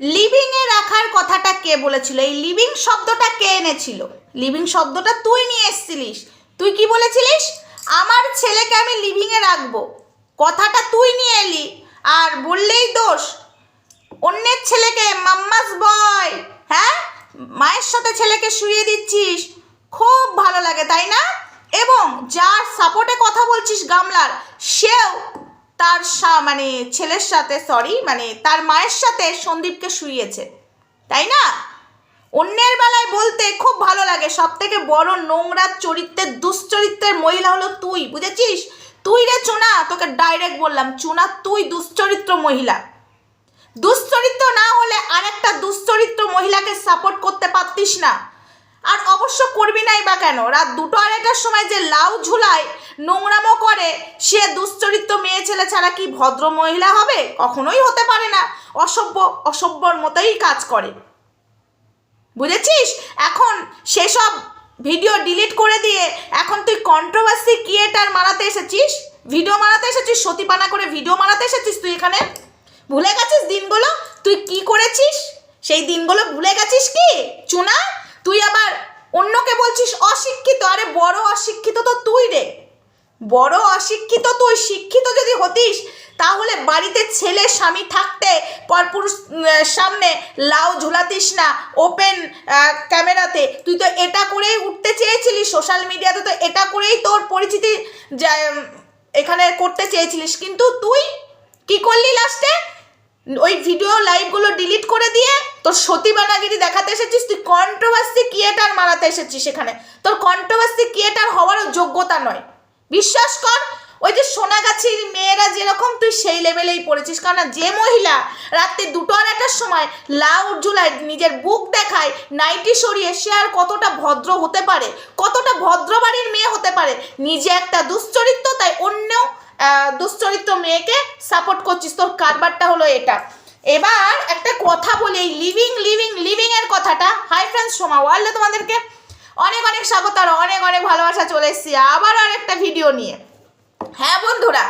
Living এ রাখার কথাটা কে বলেছিল? এই লিভিং শব্দটা কে এনেছিল? লিভিং শব্দটা তুই নিয়ে এসেছিলিস। তুই কি বলেছিলিস? আমার ছেলেকে আমি লিভিং এ রাখব। কথাটা তুই নিয়ে এলি। আর বললেই দোষ। অন্যের ছেলেকে মাম্মাস বয় হ্যাঁ? মায়ের সাথে ছেলেকে শুয়ে দিচ্ছিস। খুব ভালো লাগে, তাই না? এবং যার সাপোর্টে কথা বলছিস গামলার, সেও তার মানে ছেলের সাথে সরি মানে তার মায়ের সাথে সন্দীপকে শুইয়েছে, তাই না? অন্যের বেলায় বলতে খুব ভালো লাগে সব থেকে বড় নোংরা চরিত্রের, দুশ্চরিত্রের মহিলা হলো তুই, বুঝেছিস? তুই রে চুনা, তোকে ডাইরেক্ট বললাম, চুনা তুই দুশ্চরিত্র মহিলা। দুশ্চরিত্র না হলে আরেকটা দুশ্চরিত্র মহিলাকে সাপোর্ট করতে পারতিস না। আর অবশ্য করবি নাই বা কেন? রাত দুটো আড়াইটার সময় যে লাউ ঝুলায় নোংরামো করে, সে দুশ্চরিত্র মেয়ে ছেলে ছাড়া কি ভদ্র মহিলা হবে? কখনোই হতে পারে না। অসভ্য, অসভ্যর মতোই কাজ করে। বুঝেছিস? এখন সেসব ভিডিও ডিলিট করে দিয়ে এখন তুই কন্ট্রোভার্সি ক্রিয়েটার মারাতে এসেছিস? ভিডিও মারাতে এসেছিস? সতীপানা করে ভিডিও মারাতে এসেছিস তুই এখানে? ভুলে গেছিস দিনগুলো? তুই কি করেছিস? সেই দিনগুলো ভুলে গেছিস কি? চুনা, তুই আবার অন্যকে বলছিস অশিক্ষিত। আরে বড় অশিক্ষিত তো তুই রে। বড় অশিক্ষিত তুই শিক্ষিত যদি হতিস, তাহলে বাড়িতে ছেলে স্বামী থাকতে পরপুরুষ সামনে লাউ ঝুলাতিস না ওপেন ক্যামেরাতে। তুই তো এটা করেই উঠতে চেয়েছিলি সোশ্যাল মিডিয়াতে তো এটা করেই তোর পরিচিতি এখানে করতে চেয়েছিলিস। কিন্তু তুই কি করলি লাস্টে ওই ভিডিও লাইভগুলো ডিলিট করে দিয়ে তোর সতী বানাগিরি দেখাতে এসেছিস, তুই কন্ট্রোভার্সি ক্রিয়েটার মারাতে এসেছিস সেখানে তোর কন্ট্রোভার্সি ক্রিয়েটার হওয়ারও যোগ্যতা নয়। বিশ্বাস কর, ওই যে সোনাগাছির মেয়েরা যেরকম, তুই সেই লেভেলেই পড়েছিস। কারণ যে মহিলা রাত্রে দুটো আড়াইটার সময় লাউ ঝুলায় নিজের বুক দেখায়, নাইটি সরিয়ে সে আর কতটা ভদ্র হতে পারে, কতটা ভদ্র বাড়ির মেয়ে হতে পারে, নিজে একটা দুশ্চরিত্র, তাই অন্য দুশ্চরিত্র মেয়েকে সাপোর্ট করছিস। তোর কারবারটা হলো এটা। এবার একটা কথা বলি, এই লিভিং লিভিং লিভিং এর কথাটা। হাই ফ্রেন্ডস সোমা, ওয়ার্ল্ডে তোমাদেরকে অনেক অনেক স্বাগত আর অনেক অনেক ভালোবাসা চলে এসেছি। আবার আর একটা ভিডিও নিয়ে। হ্যাঁ বন্ধুরা,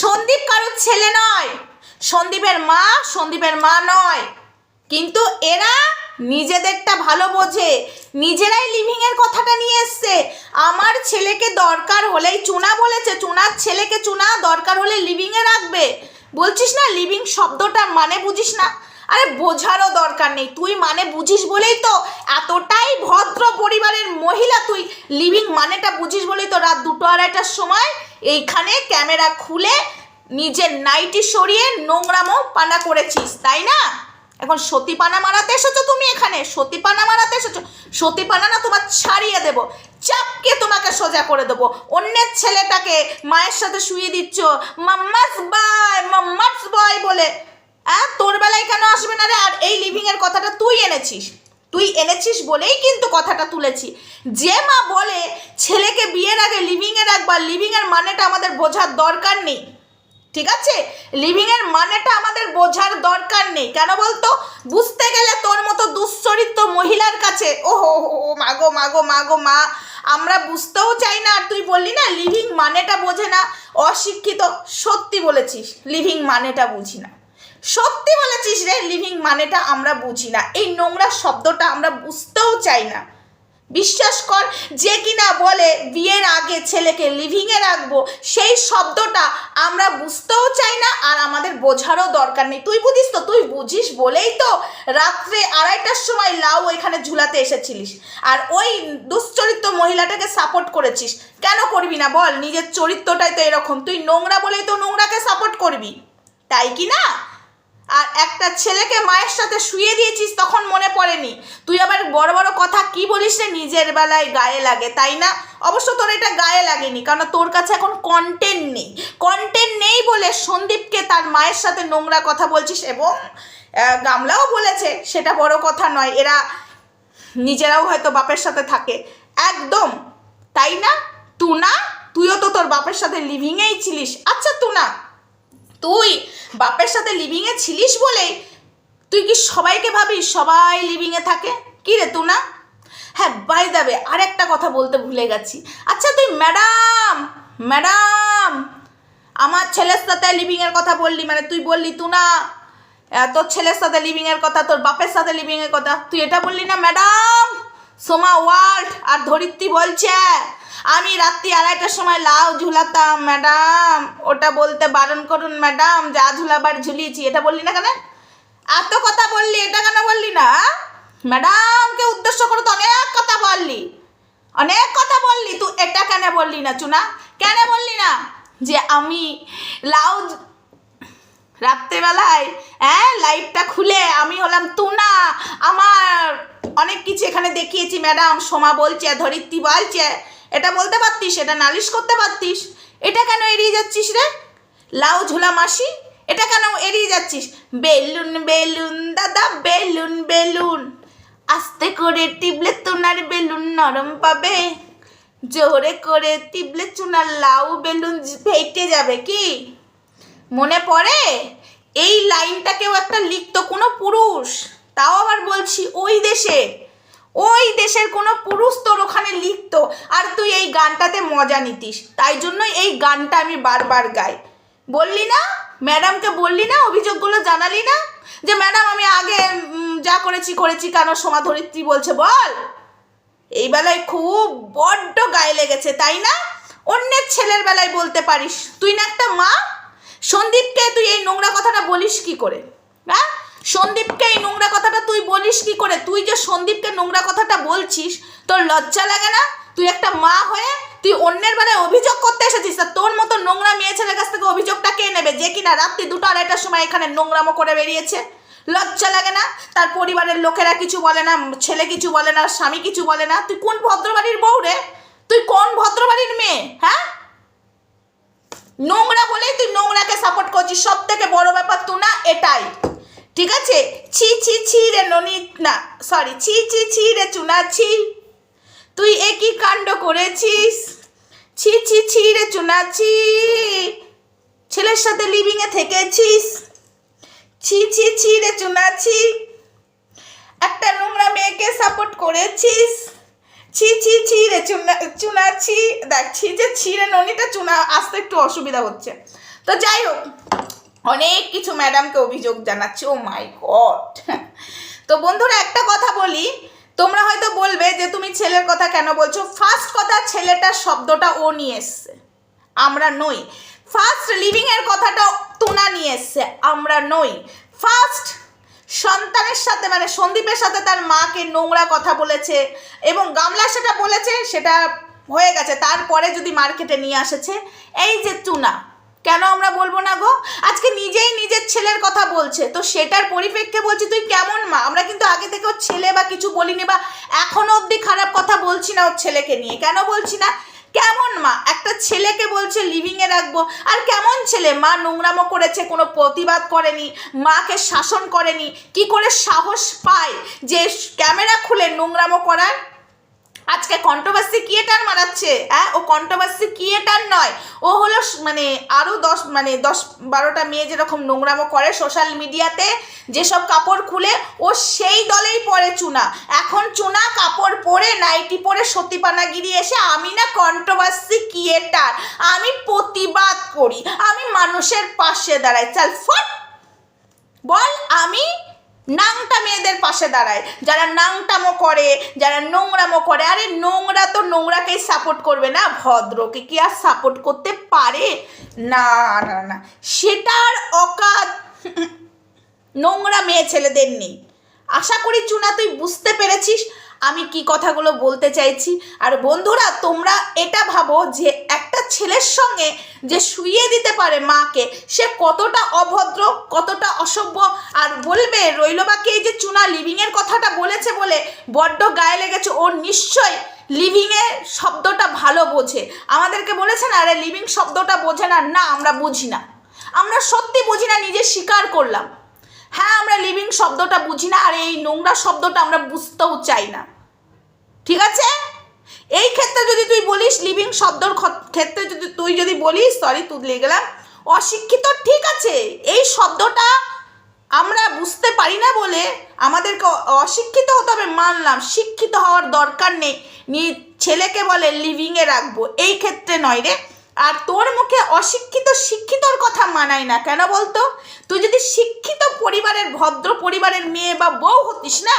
সন্দীপ কারোর ছেলে নয়, সন্দীপের মা সন্দীপের মা নয়। কিন্তু এরা নিজেদেরটা ভালো বোঝে, নিজেরাই লিভিংয়ের কথাটা নিয়ে এসছে। আমার ছেলেকে দরকার হলেই চুনা বলেছে, চুনার ছেলেকে চুনা দরকার হলে লিভিংয়ে রাখবে। বলছিস না লিভিং শব্দটার মানে বুঝিস না? আরে বোঝারও দরকার নেই। তুই মানে বুঝিস বলেই তো এতটাই ভদ্র পরিবারের মহিলা, তুই লিভিং মানেটা বুঝিস বলেই তো রাত দুটো আড়াইটার সময় এইখানে ক্যামেরা খুলে নিজের নাইটি সরিয়ে নোংরামো পানা করেছিস, তাই না? এখন সতীপানা মারাতে এসেছ তুমি এখানে? সতীপানা মারাতে এসেছ? সতীপানা না তোমার ছাড়িয়ে দেব, চাপকে তোমাকে সোজা করে দেবো। অন্যের ছেলেটাকে মায়ের সাথে শুয়ে দিচ্ছ, মাম্মাস বয় মাম্মাস বয় বলে। হ্যাঁ তোর বেলায় কেন আসবে না রে? আর এই লিভিং এর কথাটা তুই এনেছিস। তুই এনেছিস বলেই কিন্তু কথাটা তুলেছি। যে মা বলে ছেলেকে বিয়ের আগে লিভিং এ রাখবা লিভিং এর মানেটা আমাদের বোঝার দরকার নেই। ঠিক আছে? লিভিং এর মানেটা আমাদের বোঝার দরকার নেই। কেন বলতো? বুঝতে গেলে তোর মতো দুশ্চরিত্র মহিলার কাছে ও হো হো, মাগো মাগো মাগো মা আমরা বুঝতেও চাই না। আর তুই বললি না লিভিং মানেটা বোঝে না। অশিক্ষিত সত্যি বলেছিস লিভিং মানেটা বুঝি না। সত্যি বলেছিস রে লিভিং মানেটা আমরা বুঝি না। এই নোংরা শব্দটা আমরা বুঝতেও চাই না। বিশ্বাস কর, যে কিনা বলে বিয়ের আগে ছেলেকে লিভিংয়ে রাখব, সেই শব্দটা আমরা বুঝতেও চাই না আর আমাদের বোঝারও দরকার নেই। তুই বুঝিস তো, তুই বুঝিস বলেই তো রাত্রে আড়াইটার সময় লাউ ওইখানে ঝুলাতে এসেছিলিস। আর ওই দুশ্চরিত্র মহিলাটাকে সাপোর্ট করেছিস। কেন করবি না বল? নিজের চরিত্রটাই তো এরকম। তুই নোংরা বলেই তো নোংরাকে সাপোর্ট করবি। তাই কি না? আর একটা ছেলেকে মায়ের সাথে শুয়ে দিয়েছিস তখন মনে পড়েনি। তুই আবার বড় বড় কথা কি বলিস রে? নিজের বেলায় গায়ে লাগে, তাই না? অবশ্য তোর এটা গায়ে লাগেনি কারণ তোর কাছে এখন কন্টেন্ট নেই। কন্টেন্ট নেই বলে সন্দীপকে তার মায়ের সাথে নোংরা কথা বলছিস এবং গামলাও বলেছে সেটা বড় কথা নয়, এরা নিজেরাও হয়তো বাপের সাথে থাকে। একদম, তাই না? তু না তুইও তো তোর বাপের সাথে লিভিংয়েই ছিলিস। আচ্ছা তু না তুই বাপের সাথে লিভিংয়ে ছিলিস বলে তুই কি সবাইকে ভাবিস সবাই লিভিংয়ে থাকে? কি রে তু না হ্যাঁ বাই দাবে আর একটা কথা বলতে ভুলে গেছি। আচ্ছা তুই ম্যাডাম ম্যাডাম আমার ছেলের সাথে লিভিংয়ের কথা বললি মানে তুই বললি তু না তোর ছেলের সাথে লিভিং এর কথা, তোর বাপের সাথে লিভিং এর কথা, তুই এটা বললি না ম্যাডাম সোমা ওয়ার্ল্ড আর ধরিত্রী বলছে। আমি রাত্রি আড়াইটার সময় লাউ ঝুলাতাম, ম্যাডাম। ওটা বলতে বারণ করুন, ম্যাডাম। যা ঝুলাবার ঝুলিয়েছি, এটা বললি না কেন? এত কথা বললি, এটা কেন বললি না? ম্যাডামকে উদ্দেশ্য করে তো অনেক কথা বললি। অনেক কথা বললি, তুই এটা কেন বললি না, চুনা? কেন বললি না যে আমি লাউ রাত্রেবেলায় হ্যাঁ লাইটটা খুলে আমি হলাম তুনা। আমার অনেক কিছু এখানে দেখিয়েছি, ম্যাডাম। সোমা বলছে, ধরিত্রী বলছে। এটা বলতে পারতিস, এটা নালিশ করতে পারতিস। এটা কেন এড়িয়ে যাচ্ছিস রে? লাউ ঝোলা মাসি, এটা কেন এড়িয়ে যাচ্ছিস? বেলুন বেলুন, দাদা, বেলুন বেলুন। আস্তে করে টিপলে তোনার বেলুন নরম পাবে। জোরে করে টিপলে চুনার লাউ বেলুন ফেটে যাবে কি? মনে পড়ে? এই লাইনটাকেও একটা লিখতো কোনো পুরুষ। তাও আবার বলছি ওই দেশের ওই দেশের কোনো পুরুষ তোর ওখানে লিখতো আর তুই এই গানটাতে মজা নিতিস। তাই জন্য এই গানটা আমি বারবার গাই। বললি না? ম্যাডামকে বললি না? অভিযোগগুলো জানালি না? যে ম্যাডাম, আমি আগে যা করেছি করেছি কেন? সোমা ধরিত্রী বলছে, বল। এই বেলায় খুব বড্ড গায়ে লেগেছে, তাই না? অন্যের ছেলের বেলায় বলতে পারিস। তুই না একটা মা? সন্দীপকে তুই এই নোংরা কথাটা বলিস কি করে? হ্যাঁ? সন্দীপকে এই নোংরা কথাটা তুই বলিস কি করে? তুই যে সন্দীপকে নোংরা কথাটা বলছিস, তোর লজ্জা লাগে না? তুই একটা মা হয়ে তুই অন্যের বেলায় অভিযোগ করতে এসেছিস, তা তোর মতো নোংরা মেয়ে ছেলের কাছ থেকে অভিযোগটা কে নেবে? যে কিনা রাত্রি দুটো আড়াইটার সময় এখানে নোংরামো করে বেরিয়েছে। লজ্জা লাগে না? তার পরিবারের লোকেরা কিছু বলে না, ছেলে কিছু বলে না, স্বামী কিছু বলে না। তুই কোন ভদ্রবাড়ির বউ রে? তুই কোন ভদ্রবাড়ির মেয়ে? হ্যাঁ? নোংরা বলেই তুই নোংরাকে সাপোর্ট করছিস। সব থেকে বড় ব্যাপার তুই না, এটাই। ঠিক আছে? ছি ছি ছি রে ননি না সরি ছি ছি ছি রে চুনা, ছি। তুই একই কাণ্ড করেছিস? ছি ছি ছি রে চুনা, ছি। ছেলের সাথে লিভিংয়ে থেকেছিস? ছি ছি ছি রে চুনা, ছি। একটা নোংরা মেয়েকে সাপোর্ট করেছিস? ছি ছি ছি রে চুনা চুনা, ছি। দেখ, ছি যে ছি রে ননিটা, চুনা, আসতে একটু অসুবিধা হচ্ছে। তো যাই হোক অনেক কিছু ম্যাডামকে অভিযোগ জানাচ্ছে। ও মাই গড তো বন্ধুরা, একটা কথা বলি। তোমরা হয়তো বলবে যে, তুমি ছেলের কথা কেন বলছো? ফার্স্ট কথা, ছেলেটার শব্দটা ও নিয়ে এসছে। আমরা নই। ফার্স্ট লিভিং এর কথাটা তুনা নিয়ে এসছে। আমরা নই। ফার্স্ট সন্তানের সাথে মানে সন্দীপের সাথে তার মাকে নোংরা কথা বলেছে এবং গামলা সেটা বলেছে, সেটা হয়ে গেছে। তারপরে যদি মার্কেটে নিয়ে আসেছে, এই যে তুনা কেন আমরা বলব না গো? আজকে নিজেই নিজের ছেলের কথা বলছে। তো সেটার পরিপ্রেক্ষে বলছি, তুই কেমন মা? আমরা কিন্তু আগে থেকে ওর ছেলে বা কিছু বলিনি বা এখনও অবধি খারাপ কথা বলছি না ওর ছেলেকে নিয়ে। কেন বলছি না? কেমন মা? একটা ছেলেকে বলছে লিভিংয়ে রাখব। আর কেমন ছেলে? মা নোংরামো করেছে, কোনো প্রতিবাদ করেনি, মাকে শাসন করেনি। কি করে সাহস পায় যে ক্যামেরা খুলে নোংরামো করার? আজকে কন্ট্রোভার্সি ক্রিয়েটার মারাচ্ছে? হ্যাঁ ও কন্ট্রোভার্সি ক্রিয়েটার নয়। ও হলো মানে আরও দশ মানে দশ বারোটা মেয়ে যেরকম নোংরামো করে সোশ্যাল মিডিয়াতে যেসব কাপড় খুলে, ও সেই দলেই পরে চুনা। এখন চুনা কাপড় পরে, নাইটি পরে সতীপানাগিরি এসে আমি না কন্ট্রোভার্সি ক্রিয়েটার আমি প্রতিবাদ করি, আমি মানুষের পাশে দাঁড়াই। চাল, ফট! বল, আমি নাংটা মেয়েদের পাশে দাঁড়ায়। যারা নাংটামো করে, যারা নোংরামো করে, আরে নোংরা তো নোংরাকেই সাপোর্ট করবে না? ভদ্রকে কি আর সাপোর্ট করতে পারে? না না না। সেটার অকাত নোংরা মেয়ে ছেলেদের নেই। আশা করি চুনা, তুই বুঝতে পেরেছিস? আমি কি কথাগুলো বলতে চাইছি? আর বন্ধুরা, তোমরা এটা ভাবো যে একটা ছেলের সঙ্গে যে শুইয়ে দিতে পারে মাকে, সে কতটা অভদ্র, কতটা অসভ্য। আর বলবে, রইল বাকি এই যে চুনা লিভিংয়ের কথাটা বলেছে বলে বড্ড গায়ে লেগেছে। ও নিশ্চয় লিভিংয়ে শব্দটা ভালো বোঝে। আমাদেরকে বলেছে না, আরে লিভিং শব্দটা বোঝে না। না, আমরা বুঝি না। আমরা সত্যি বুঝি না, নিজে স্বীকার করলাম। হ্যাঁ আমরা লিভিং শব্দটা বুঝি না, আর এই নোংরা শব্দটা আমরা বুঝতেও চাই না। ঠিক আছে? এই ক্ষেত্রে যদি তুই বলিস লিভিং শব্দর ক্ষেত্রে যদি তুই যদি বলিস সরি তুদলে গেলাম। অশিক্ষিত ঠিক আছে, এই শব্দটা আমরা বুঝতে পারি না বলে আমাদেরকে অশিক্ষিত হতে হবে, মানলাম। শিক্ষিত হওয়ার দরকার নেই। নি ছেলেকে বলে লিভিংয়ে রাখব। এই ক্ষেত্রে নয় রে। আর তোর মুখে অশিক্ষিত শিক্ষিতর কথা মানায় না, কেন বলতো? তুই যদি শিক্ষিত পরিবারের, ভদ্র পরিবারের মেয়ে বা বউ হতিস না,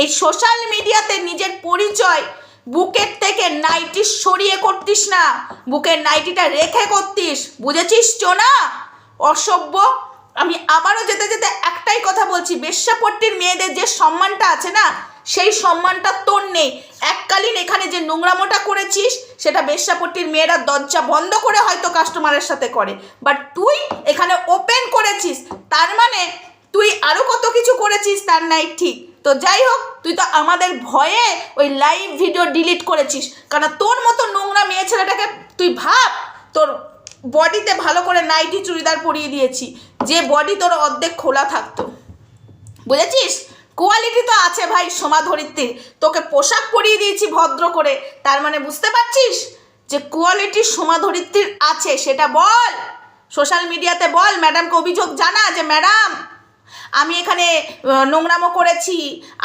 এই সোশ্যাল মিডিয়াতে নিজের পরিচয় বুকের থেকে নাইটি সরিয়ে করতিস না, বুকের নাইটিটা রেখে করতিস, বুঝেছিস না অসভ্য। আমি আবারও যেতে যেতে একটাই কথা বলছি বেশ্যাপট্টির মেয়েদের যে সম্মানটা আছে না সেই সম্মানটা তোর নেই। এককালীন এখানে যে নোংরামোটা করেছিস, সেটা বেশ্যাপট্টির মেয়েরা দরজা বন্ধ করে হয়তো কাস্টমারের সাথে করে। বাট তুই এখানে ওপেন করেছিস, তার মানে তুই আরও কত কিছু করেছিস তার নাই ঠিক। তো যাই হোক, তুই তো আমাদের ভয়ে ওই লাইভ ভিডিও ডিলিট করেছিস। কারণ তোর মতো নোংরা মেয়ে ছেলেটাকে তুই ভাব, তোর বডিতে ভালো করে নাইটি চুড়িদার পরিয়ে দিয়েছি, যে বডি তোর অর্ধেক খোলা থাকতো। বুঝেছিস? কোয়ালিটি তো আছে ভাই সোমা ধরিত্রীর তোকে পোশাক পরিয়ে দিয়েছি ভদ্র করে। তার মানে বুঝতে পারছিস? যে কোয়ালিটি সোমা ধরিত্রীর আছে, সেটা বল। সোশ্যাল মিডিয়াতে বল ম্যাডামকে অভিযোগ জানা যে ম্যাডাম আমি এখানে নোংরামো করেছি,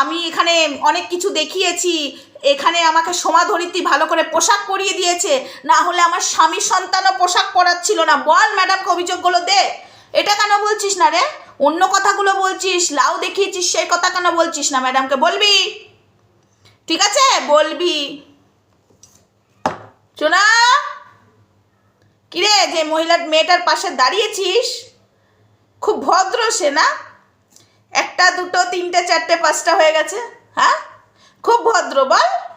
আমি এখানে অনেক কিছু দেখিয়েছি, এখানে আমাকে সোমা ধরিত্রী ভালো করে পোশাক পরিয়ে দিয়েছে, না হলে আমার স্বামী সন্তানও পোশাক পরাচ্ছিল না। বল ম্যাডামকে অভিযোগগুলো দে। এটা কেন বলছিস না রে? অন্য কথাগুলো বলছিস, লাউ দেখিয়েছিস, সেই কথা কেন বলছিস না ম্যাডামকে? বলবি? ঠিক আছে? বলবি। চোনা কিরে, যে মহিলার মেয়েটার পাশে দাঁড়িয়েছিস? খুব ভদ্র সে, না? একটা, দুটো, তিনটে, চারটে, পাঁচটা হয়ে গেছে হ্যাঁ? খুব ভদ্র, বল।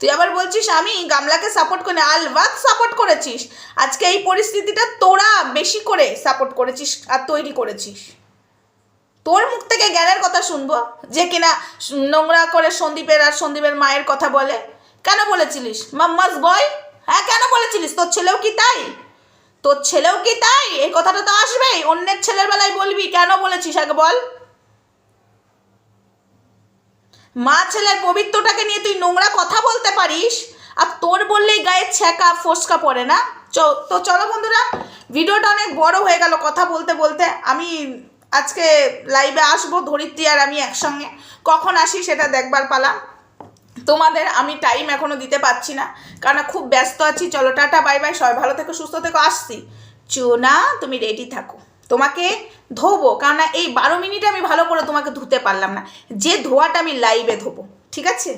তুই আবার বলছিস আমি গামলাকে সাপোর্ট করে আলবাদ সাপোর্ট করেছিস। আজকে এই পরিস্থিতিটা তোরা বেশি করে সাপোর্ট করেছিস আর তৈরি করেছিস। তোর মুখ থেকে জ্ঞানের কথা শুনব। যে কিনা নোংরা করে সন্দীপের আর সন্দীপের মায়ের কথা বলে। কেন বলেছিলিস? মাম্মাস বয়? হ্যাঁ কেন বলেছিলিস? তোর ছেলেও কি তাই? তোর ছেলেও কি তাই? এই কথাটা তো আসবেই। অন্যের ছেলের বেলায় বলবি। কেন বলেছিস? আগে বল। মা ছেলের পবিত্রটাকে নিয়ে তুই নোংরা কথা বলতে পারিস? আর তোর বললেই গায়ে ছ্যাঁকা, ফোসকা পড়ে না? চ, তো চলো বন্ধুরা, ভিডিওটা অনেক বড় হয়ে গেল কথা বলতে বলতে। আমি আজকে লাইভে আসব ধরিত্রী আর আমি একসঙ্গে। কখন আসি সেটা দেখবার পালা। তোমাদের আমি টাইম এখনও দিতে পারছি না, কারণ খুব ব্যস্ত আছি। চলো টাটা বাই বাই সবাই ভালো থেকো, সুস্থ থেকো, আসছি। চুনা, তুমি রেডি থাকো। তোমাকে ধোবো, কেননা এই বারো মিনিটে আমি ভালো করে তোমাকে ধুতে পারলাম না। যে ধোয়াটা আমি লাইভে ধোবো, ঠিক আছে?